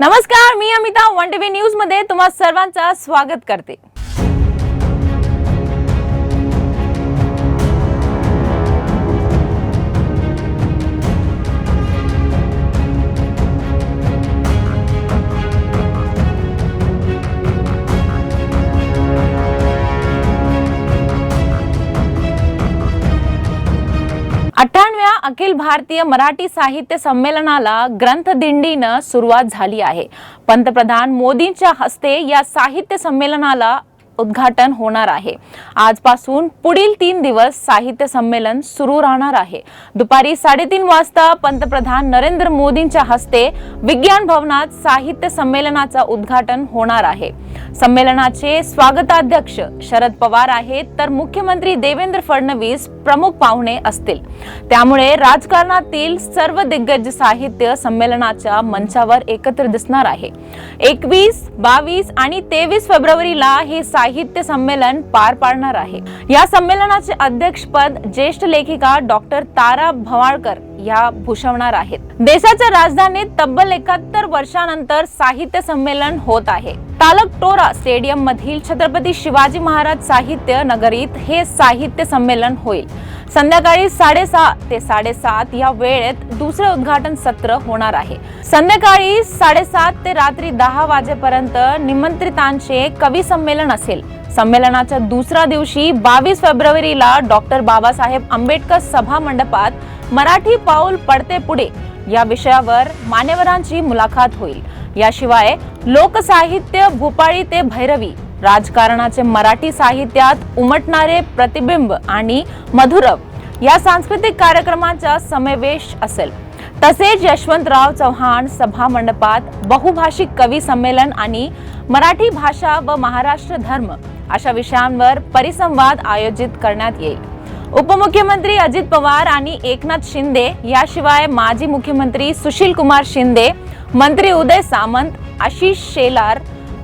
नमस्कार मी Amita one TV न्यूजमध्ये तुम्हा सर्वांचं स्वागत करते. अठ्ठावण्या अखिल भारतीय मराठी साहित्य संमेलनाला ग्रंथदिंडीनं सुरुवात झाली आहे. पंतप्रधान मोदींच्या हस्ते या साहित्य संमेलनाला उद्घाटन होणार आहे. आजपासून पुढील तीन दिवस साहित्य संमेलन सुरू राहणार आहे. दुपारी साडेतीन वाजता पंतप्रधान नरेंद्र मोदींच्या हस्ते विज्ञान भवनात साहित्य संमेलनाचं उद्घाटन होणार आहे. संमेलनाचे स्वागताध्यक्ष शरद पवार आहेत तर मुख्यमंत्री देवेंद्र फडणवीस प्रमुख पाहुणे असतील. त्यामुळे राजकारणातील सर्व दिग्गज साहित्य संमेलनाच्या मंचावर एकत्र दिसणार आहे. एकवीस बावीस आणि तेवीस फेब्रुवारीला हे साहित्य संमेलन पार पाडणार आहे. या संमेलनाचे अध्यक्षपद ज्येष्ठ लेखिका डॉक्टर तारा भवाळकर या भूषवणार आहेत. देशाच्या राजधानीत तब्बल एकाहत्तर वर्षानंतर साहित्य संमेलन होत आहे. तालकटोरा स्टेडियम मधील छत्रपती शिवाजी महाराज साहित्य नगरीत हे साहित्य संमेलन होईल. संध्याकाळी साडेसहा ते साडेसात या वेळेत दुसरे उद्घाटन सत्र होणार आहे. संध्याकाळी साडेसात ते रात्री दहा वाजेपर्यंत निमंत्रितांचे कवी संमेलन असेल. संमेलनाच्या दुसऱ्या दिवशी बावीस फेब्रुवारीला डॉक्टर बाबासाहेब आंबेडकर सभा मंडपात मराठी पाऊल पडते पुढे या विषयावर मान्यवरांची मुलाखत होईल. याशिवाय लोकसाहित्य भूपाळी ते भैरवी राजकारणाचे मराठी साहित्यात उमटणारे प्रतिबिंब आणि मधुरव या सांस्कृतिक कार्यक्रमाचा समावेश असेल. तसेच यशवंतराव चव्हाण सभा मंडपात बहुभाषिक कवी संमेलन आणि मराठी भाषा व महाराष्ट्र धर्म अशा विषयांवर परिसंवाद आयोजित करण्यात येईल. उपमुख्यमंत्री अजित पवार आणि एकनाथ शिंदे याशिवाय माजी मुख्यमंत्री सुशील कुमार शिंदे मंत्री उदय सामंत आशिष शेलार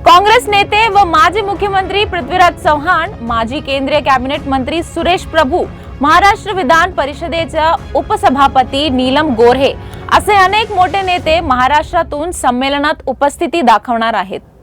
काँग्रेस नेते व माजी मुख्यमंत्री पृथ्वीराज चव्हाण माजी केंद्रीय कॅबिनेट मंत्री सुरेश प्रभू महाराष्ट्र विधान परिषदेच्या उपसभापती नीलम गोऱ्हे असे अनेक मोठे नेते महाराष्ट्रातून संमेलनात उपस्थिती दाखवणार आहेत.